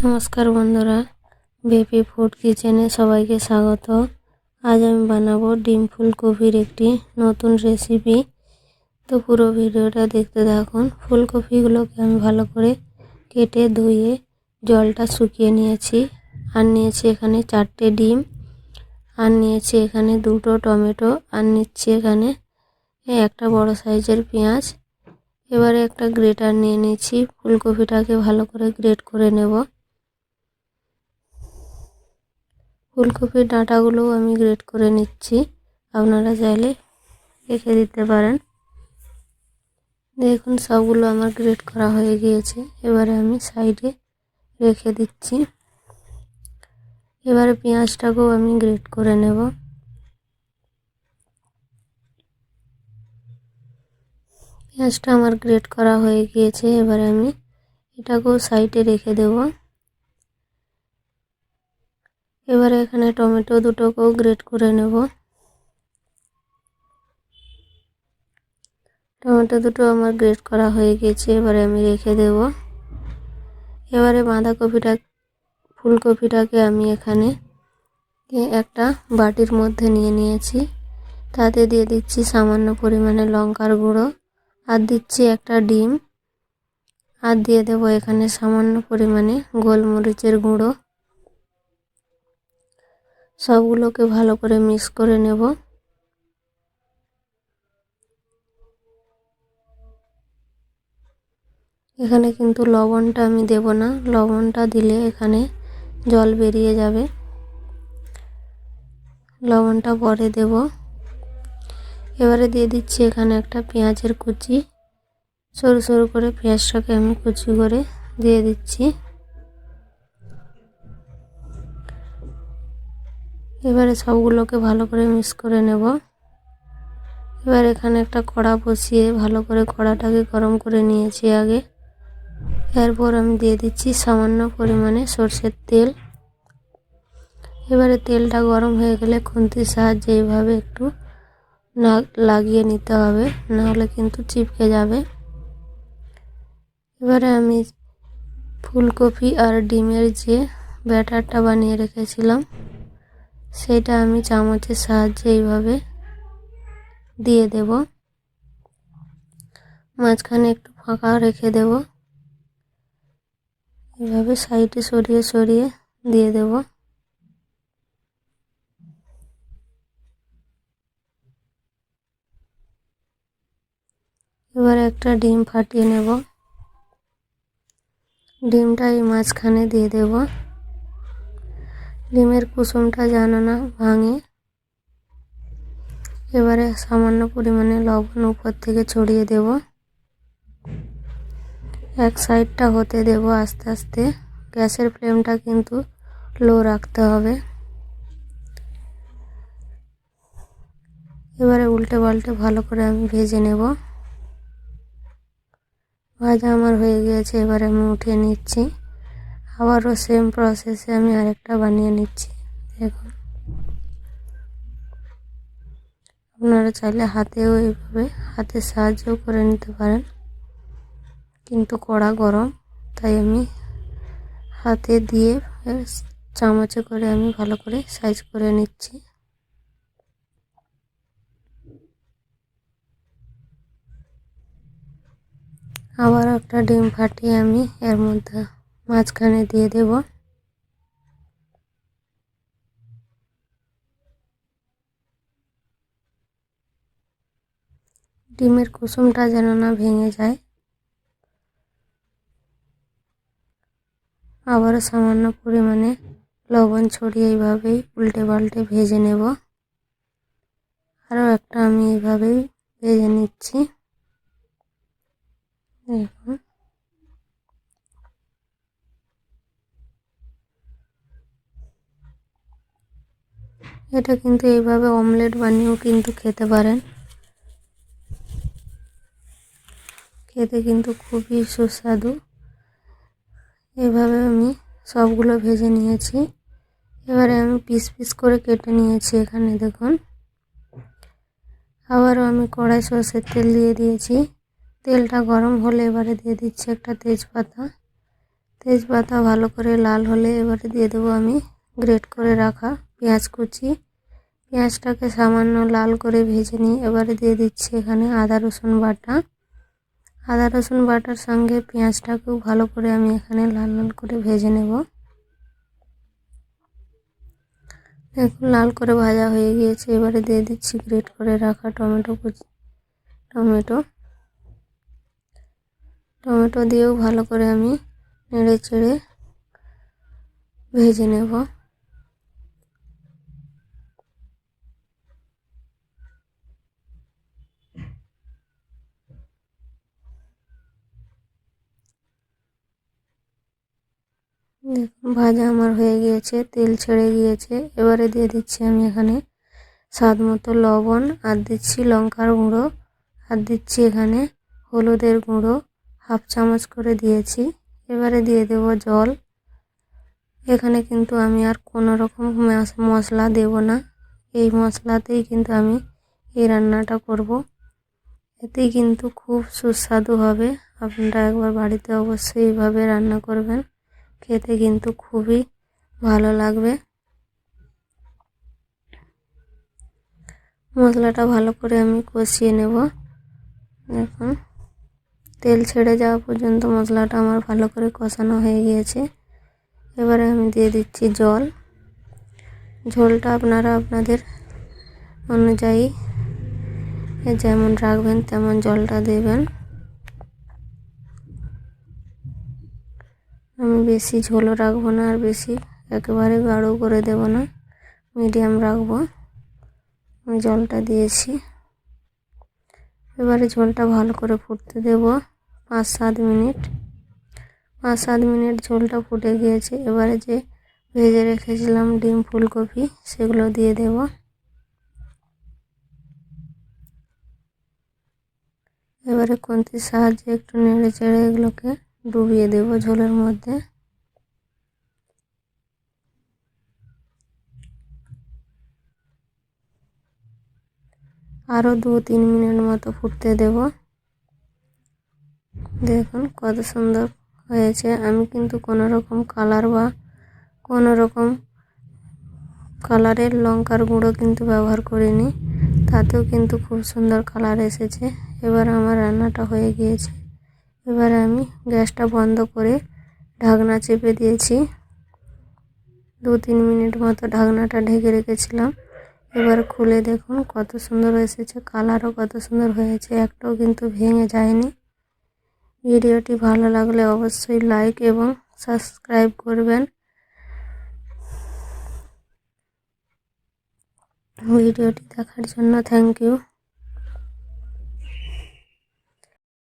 নমস্কার বন্ধুরা, বেপি ফুড কিচেনে সবাইকে স্বাগত। আজ আমি বানাবো ডিম ফুলকপির একটি নতুন রেসিপি। তো পুরো ভিডিওটা দেখতে থাকুন। ফুলকপিগুলোকে আমি ভালো করে কেটে ধুয়ে জলটা শুকিয়ে নিয়েছি। আর নিয়েছি এখানে চারটে ডিম। আর নিয়েছি এখানে দুটো টমেটো। আর নিচ্ছি এখানে একটা বড় সাইজের পেঁয়াজ। এবারে একটা গ্রেটার নিয়ে নিয়েছি। ফুলকপিটাকে ভালো করে গ্রেট করে নেব। ফুলকপির ডাঁটাগুলোও আমি গ্রেট করে নিচ্ছি। আপনারা চাইলে রেখে দিতে পারেন। দেখুন, সবগুলো আমার গ্রেট করা হয়ে গিয়েছে। এবারে আমি সাইডে রেখে দিচ্ছি। এবারে পেঁয়াজটাকেও আমি গ্রেট করে নেব। পেঁয়াজটা আমার গ্রেট করা হয়ে গিয়েছে। এবারে আমি এটাকেও সাইডে রেখে দেবো। এবারে এখানে টমেটো দুটোকেও গ্রেট করে নেব। টমেটো দুটো আমার গ্রেট করা হয়ে গেছে, এবারে আমি রেখে দেব। এবারে বাঁধাকপিটা, ফুলকপিটাকে আমি এখানে একটা বাটির মধ্যে নিয়ে নিয়েছি। তাতে দিয়ে দিচ্ছি সামান্য পরিমাণে লঙ্কার গুঁড়ো আর দিচ্ছি একটা ডিম। আর দিয়ে দেবো এখানে সামান্য পরিমাণে গোলমরিচের গুঁড়ো। সবগুলোকে ভালো করে মিক্স করে নেব। এখানে কিন্তু লবণটা আমি দেব না, লবণটা দিলে এখানে জল বেরিয়ে যাবে। লবণটা পরে দেব। এবারে দিয়ে দিচ্ছি এখানে একটা পেঁয়াজের কুচি। সরু সরু করে পেঁয়াজটাকে আমি কুচি করে দিয়ে দিচ্ছি। এবারে সবগুলোকে ভালো করে মিক্স করে নেব। এবার এখানে একটা কড়া বসিয়ে ভালো করে কড়াটাকে গরম করে নিয়েছি আগে। এরপর আমি দিয়ে দিচ্ছি সামান্য পরিমাণে সর্ষের তেল। এবারে তেলটা গরম হয়ে গেলে খুন্তির সাহায্যে এইভাবে একটু না লাগিয়ে নিতে হবে, নাহলে কিন্তু চিপকে যাবে। এবারে আমি ফুলকপি আর ডিমের যে ব্যাটারটা বানিয়ে রেখেছিলাম সেটা আমি চামচের সাহায্যে এইভাবে দিয়ে দেব। মাঝখানে একটু ফাঁকা রেখে দেব। এইভাবে সাইডে সরিয়ে সরিয়ে দিয়ে দেব। এবার একটা ডিম ফাটিয়ে নেব। ডিমটা এই মাঝখানে দিয়ে দেবো। ডিমের কুসুমটা যেন না ভাঙে। এবারে সামান্য পরিমাণে লবণ উপর থেকে ছড়িয়ে দেব। এক সাইডটা হতে দেব আস্তে আস্তে। গ্যাসের ফ্লেমটা কিন্তু লো রাখতে হবে। এবারে উল্টে পাল্টে ভালো করে আমি ভেজে নেব। ভাজা আমার হয়ে গিয়েছে, এবারে আমি উঠিয়ে নিচ্ছি। আবারও সেম প্রসেসে আমি আরেকটা বানিয়ে নিচ্ছি। দেখুন। আপনারা চাইলে হাতেও এইভাবে হাতের সাহায্যও করে নিতে পারেন। কিন্তু কড়া গরম, তাই আমি হাতে দিয়ে চামচে করে আমি ভালো করে সাইজ করে নিচ্ছি। আবার একটা ডিম ফাটিয়ে আমি এর মধ্যে মাঝখানে দিয়ে দেব। ডিমের কুসুমটা যেন না ভেঙে যায়। আবারও সামান্য পরিমাণে লবণ ছড়িয়ে এইভাবেই উল্টে পাল্টে ভেজে নেব। আরও একটা আমি এইভাবেই ভেজে নিচ্ছি। দেখুন। এটা কিন্তু এইভাবে অমলেট বানিয়েও কিন্তু খেতে পারেন। খেতে কিন্তু খুবই সুস্বাদু। এভাবে আমি সবগুলো ভেজে নিয়েছি। এবারে আমি পিস পিস করে কেটে নিয়েছি এখানে, দেখুন। আবারও আমি কড়াই সর্ষের তেল দিয়ে দিয়েছি। তেলটা গরম হলে এবারে দিয়ে দিচ্ছি একটা তেজপাতা। তেজপাতা ভালো করে লাল হলে এবারে দিয়ে দেবো আমি গ্রেট করে রাখা পেঁয়াজ কুচি। পেঁয়াজটাকে সামান্য লাল করে ভেজে নিই এবারে দিয়ে দিচ্ছি এখানে আদা, রসুন বাটা। আদা, রসুন বাটার সঙ্গে পেঁয়াজটাকেও ভালো করে আমি এখানে লাল লাল করে ভেজে নেব। দেখুন, লাল করে ভাজা হয়ে গিয়েছে। এবারে দিয়ে দিচ্ছি গ্রেট করে রাখা টমেটো কুচি, টমেটো। টমেটো দিয়েও ভালো করে আমি নেড়ে চেড়ে ভেজে নেব। ভাজা আমার হয়ে গিয়েছে, তেল ছেড়ে গিয়েছে। এবারে দিয়ে দিচ্ছি আমি এখানে স্বাদ মতো লবণ, আর দিচ্ছি লঙ্কার গুঁড়ো, আর দিচ্ছি এখানে হলুদের গুঁড়ো। হাফ চামচ করে দিয়েছি। এবারে দিয়ে দেব জল। এখানে কিন্তু আমি আর কোনো রকম মশলা দেব না। এই মশলাতেই কিন্তু আমি এই রান্নাটা করব। এতেই কিন্তু খুব সুস্বাদু হবে। আপনারা একবার বাড়িতে অবশ্যই এইভাবে রান্না করবেন। খেতে কিন্তু খুবই ভালো লাগবে। মশলাটা ভালো করে আমি কষিয়ে নেব। দেখুন, তেল ছেড়ে যাওয়া পর্যন্ত মশলাটা আমার ভালো করে কষানো হয়ে গিয়েছে। এবারে আমি দিয়ে দিচ্ছি জল। ঝোলটা আপনারা আপনাদের অনুযায়ী, যেমন রাখবেন তেমন জলটা দেবেন। আমি বেশি ঝোলও রাখব না আর বেশি একেবারে গাঢ় করে দেব না। মিডিয়াম রাখব। আমি জলটা দিয়েছি। এবারে ঝোলটা ভালো করে ফুটতে দেব পাঁচ সাত মিনিট। পাঁচ সাত মিনিট ঝোলটা ফুটে গিয়েছে। এবারে যে ভেজে রেখেছিলাম ডিম ফুলকপি, সেগুলো দিয়ে দেব। এবারে কন্তির সাহায্যে একটু নেড়ে চেড়ে এগুলোকে ডুবিয়ে দেব ঝোলের মধ্যে। আরও দু তিন মিনিট মতো ফুটতে দেব। দেখুন কত সুন্দর হয়েছে। আমি কিন্তু কোনো রকম কালার বা কোনো রকম কালারের লঙ্কার গুঁড়ো কিন্তু ব্যবহার করিনি। তাতেও কিন্তু খুব সুন্দর কালার এসেছে। এবার আমার রান্নাটা হয়ে গিয়েছে। এবার আমি গ্যাসটা বন্ধ করে ঢাকনা চেপে দিয়েছি। দু তিন মিনিট মতো ঢাকনাটা ঢেকে রেখেছিলাম। এবার খুলে দেখুন কত সুন্দর এসেছে, কালারও কত সুন্দর হয়েছে, একটাও কিন্তু ভেঙে যায়নি। ভিডিওটি ভালো লাগলে অবশ্যই লাইক এবং সাবস্ক্রাইব করবেন। ভিডিওটি দেখার জন্য থ্যাংক ইউ।